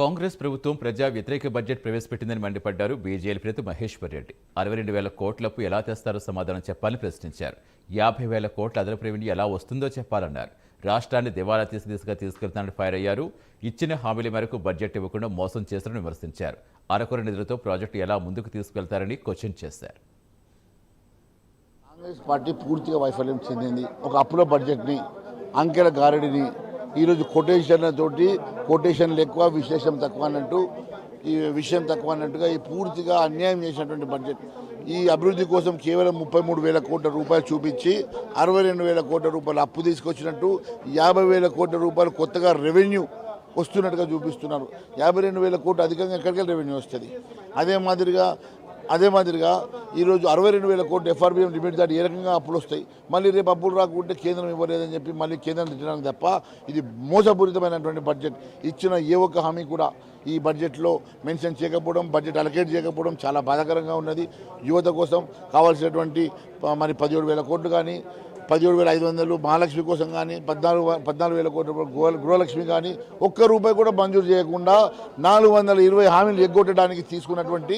కాంగ్రెస్ ప్రభుత్వం ప్రజా వ్యతిరేక బడ్జెట్ ప్రవేశపెట్టిందని మండిపడ్డారు బీజేపీ నేత మహేశ్వర్ రెడ్డి. అరవై రెండు వేల కోట్లకు ఎలా తెస్తారో సమాధానం చెప్పాలని ప్రశ్నించారు. యాభై వేల కోట్ల అదనపు రెవెన్యూ ఎలా వస్తుందో చెప్పాలన్నారు. రాష్ట్రాన్ని దివాలా తీసి దిశగా తీసుకెళ్తానని ఫైర్ అయ్యారు. ఇచ్చిన హామీల మేరకు బడ్జెట్ ఇవ్వకుండా మోసం చేస్తారని విమర్శించారు. అరకొర నిధులతో ప్రాజెక్టు ఎలా ముందుకు తీసుకెళ్తారని క్వశ్చన్ చేశారు. కాంగ్రెస్ పార్టీ పూర్తిగా వైఫల్యం చెందింది. ఒక అప్పుల బడ్జెట్ని అంకెల గారడిని ఈరోజు కొటేషన్లతోటి కొటేషన్లు ఎక్కువ విశేషం తక్కువ అన్నట్టు ఈ విషయం తక్కువ అన్నట్టుగా ఈ పూర్తిగా అన్యాయం చేసినటువంటి బడ్జెట్ ఈ అభివృద్ధి కోసం కేవలం ముప్పై మూడు వేల కోట్ల రూపాయలు చూపించి అరవై రెండు వేల కోట్ల రూపాయలు అప్పు తీసుకొచ్చినట్టు యాభై వేల కోట్ల రూపాయలు కొత్తగా రెవెన్యూ వస్తున్నట్టుగా చూపిస్తున్నారు. యాభై రెండు వేల కోట్లు అధికంగా ఎక్కడికి రెవెన్యూ వస్తుంది? అదే మాదిరిగా అదే మాదిరిగా ఈరోజు అరవై రెండు వేల కోట్లు ఎఫ్ఆర్బిఎం లిమిట్ దాటి ఏ రకంగా అప్పులు వస్తాయి? మళ్ళీ రేపు అప్పులు రాకుంటే కేంద్రం ఇవ్వలేదని చెప్పి మళ్ళీ కేంద్రం తిట్టడానికి తప్ప ఇది మోసపూరితమైనటువంటి బడ్జెట్. ఇచ్చిన ఏ ఒక్క హామీ కూడా ఈ బడ్జెట్లో మెన్షన్ చేయకపోవడం బడ్జెట్ అలకేట్ చేయకపోవడం చాలా బాధాకరంగా ఉన్నది. యువత కోసం కావాల్సినటువంటి మరి పదిహేడు వేల కోట్లు కానీ పదిహేడు వేల ఐదు వందలు మహాలక్ష్మి కోసం కానీ పద్నాలుగు పద్నాలుగు వేల కోట్ల రూపాయలు గృహ గృహలక్ష్మి కానీ ఒక్క రూపాయి కూడా మంజూరు చేయకుండా నాలుగు వందల ఇరవై హామీలు ఎగ్గొట్టడానికి తీసుకున్నటువంటి